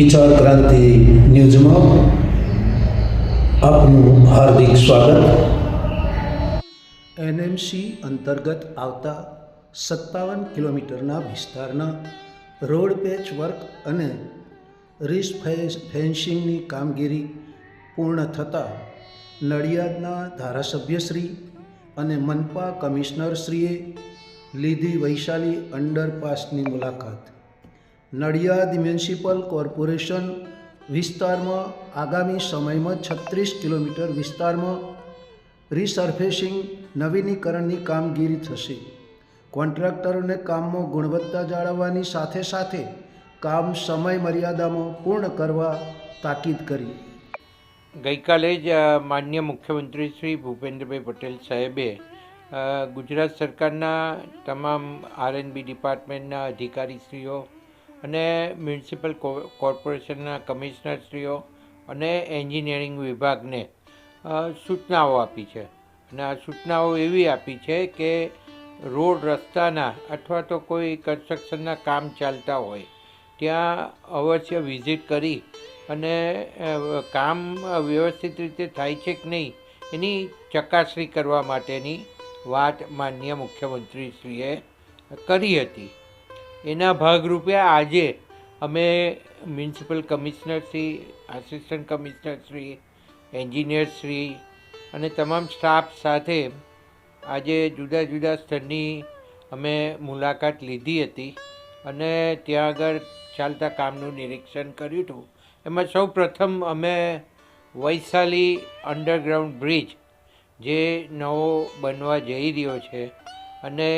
વિચાર ક્રાંતિ ન્યૂઝમાં આપનું હાર્દિક સ્વાગત. એનએમસી અંતર્ગત આવતા સત્તાવન કિલોમીટરના વિસ્તારના રોડ પેચ વર્ક અને રીસ ફેન્સિંગની કામગીરી પૂર્ણ થતાં નડિયાદના ધારાસભ્યશ્રી અને મનપા કમિશનરશ્રીએ લીધી વૈશાલી અંડરપાસની મુલાકાત. નડિયાદ મ્યુનિસિપલ કોર્પોરેશન વિસ્તારમાં આગામી સમયમાં છત્રીસ કિલોમીટર વિસ્તારમાં રિસર્ફેસિંગ નવીનીકરણની કામગીરી થશે. કોન્ટ્રાક્ટરોને કામમાં ગુણવત્તા જાળવવાની સાથે સાથે કામ સમય મર્યાદામાં પૂર્ણ કરવા તાકીદ કરી. ગઈકાલે જ માન્ય મુખ્યમંત્રી શ્રી ભૂપેન્દ્રભાઈ પટેલ સાહેબે ગુજરાત સરકારના તમામ આરએનબી ડિપાર્ટમેન્ટના અધિકારીશ્રીઓ અને મ્યુનિસિપલ કોર્પોરેશનના કમિશનરશ્રીઓ અને એન્જિનિયરિંગ વિભાગને સૂચનાઓ આપી છે. અને આ સૂચનાઓ એવી આપી છે કે રોડ રસ્તાના અથવા તો કોઈ કન્સ્ટ્રક્શનના કામ ચાલતા હોય, ત્યાં અવશ્ય વિઝિટ કરી અને કામ વ્યવસ્થિત રીતે થાય છે કે નહીં, એની ચકાસણી કરવા માટેની વાત માન્ય મુખ્યમંત્રીશ્રીએ કરી હતી. એના ભાગરૂપે આજે અમે મ્યુનિસિપલ કમિશનરશ્રી આસિસ્ટન્ટ કમિશનરશ્રી એન્જિનિયરશ્રી અને તમામ સ્ટાફ સાથે આજે જુદા જુદા સ્થળની અમે મુલાકાત લીધી હતી અને ત્યાં આગળ ચાલતા કામનું નિરીક્ષણ કર્યું હતું. એમાં સૌ પ્રથમ અમે વૈશાલી અંડરગ્રાઉન્ડ બ્રિજ જે નવો બનવા જઈ રહ્યો છે અને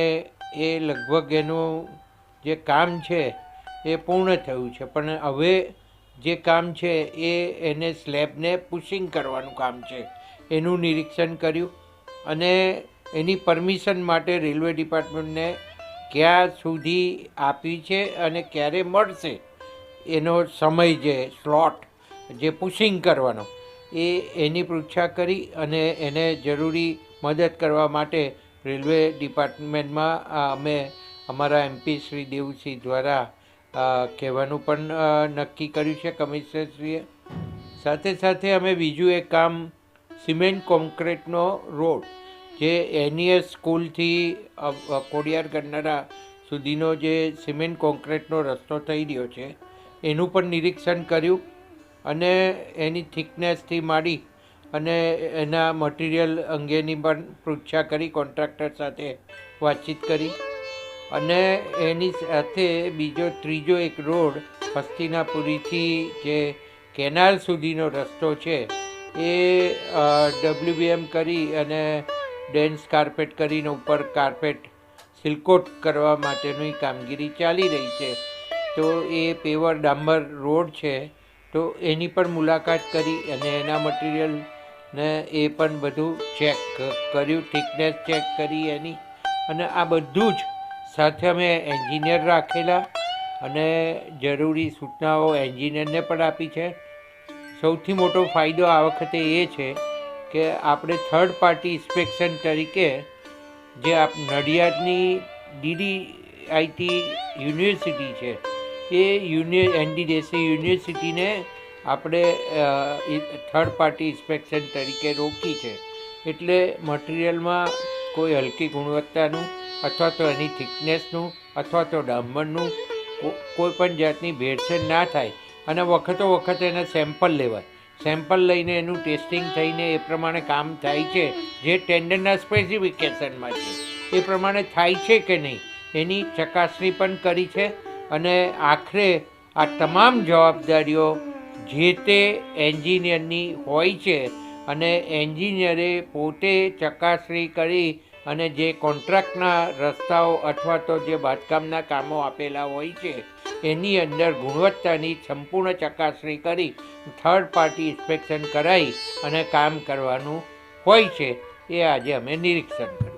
એ લગભગ એનું જે કામ છે એ પૂર્ણ થયું છે. પણ હવે જે કામ છે એ એને સ્લેબને પુશિંગ કરવાનું કામ છે. એનું નિરીક્ષણ કર્યું અને એની પરમિશન માટે રેલવે ડિપાર્ટમેન્ટને ક્યાં સુધી આપી છે અને ક્યારે મળશે એનો સમય જે સ્લોટ જે પુશિંગ કરવાનો એ એની પૃચ્છા કરી અને એને જરૂરી મદદ કરવા માટે રેલવે ડિપાર્ટમેન્ટમાં અમે અમારા એમપી શ્રી દેવસિંહ દ્વારા કહેવાનું પણ નક્કી કર્યું છે કમિશનરશ્રીએ. સાથે સાથે અમે બીજું એક કામ સિમેન્ટ કોન્ક્રીટનો રોડ જે એનઈએસ સ્કૂલથી કોડિયાર અ, સુધીનો જે સિમેન્ટ કોન્ક્રીટનો રસ્તો થઈ રહ્યો છે એનું પણ નિરીક્ષણ કર્યું અને એની થિકનેસથી માંડી અને એના મટીરિયલ અંગેની પણ પૃચ્છા કરી કોન્ટ્રાક્ટર સાથે વાતચીત કરી. અને એની સાથે બીજો, ત્રીજો એક રોડ હસ્તિનાપુરીથી જે કેનાલ સુધીનો રસ્તો છે, એ ડબ્લ્યુબીએમ કરી અને ડેન્સ કાર્પેટ કરીને ઉપર કાર્પેટ સિલકોટ કરવા માટેની કામગીરી ચાલી રહી છે. તો એ પેવર ડાંબર રોડ છે, તો એની પણ મુલાકાત કરી અને એના મટીરિયલ ને એ પણ બધું ચેક કર્યું થિકનેસ ચેક કરી એની. અને આ બધું જ સાથે અમે એન્જિનિયર રાખેલા અને જરૂરી સૂચનાઓ એન્જિનિયરને પણ આપી છે. સૌથી મોટો ફાયદો આ વખતે એ છે કે આપણે થર્ડ પાર્ટી ઇન્સ્પેક્શન તરીકે જે આપ નડિયાદની ડીડી આઈટી યુનિવર્સિટી છે, એ યુનિ, એનડીડીસી યુનિવર્સિટીને આપણે થર્ડ પાર્ટી ઇન્સ્પેક્શન તરીકે રોકી છે. એટલે મટીરિયલમાં કોઈ હલકી ગુણવત્તાનું અથવા તો એની થિકનેસનું અથવા તો ડામરનું કોઈ પણ જાતની ભેળસેળ ના થાય. અને વખતો વખત એના સેમ્પલ લેવાય. સેમ્પલ લઈને એનું ટેસ્ટિંગ થઈને એ પ્રમાણે કામ થાય છે, જે ટેન્ડરના સ્પેસિફિકેશનમાં છે. એ પ્રમાણે થાય છે કે નહીં, એની ચકાસણી પણ કરી છે. અને આખરે આ તમામ જવાબદારીઓ જે તે એન્જિનિયરની હોય છે અને એન્જિનિયરે પોતે ચકાસણી કરી અને જે કોન્ટ્રાક્ટના રસ્તાઓ અથવા તો જે બાંધકામના કામો આપેલા હોય છે, એની અંદર ગુણવત્તાની સંપૂર્ણ ચકાસણી કરી થર્ડ પાર્ટી ઇન્સ્પેક્શન કરાવી અને કામ કરવાનું હોય છે. એ આજે અમે નિરીક્ષણ કર્યું.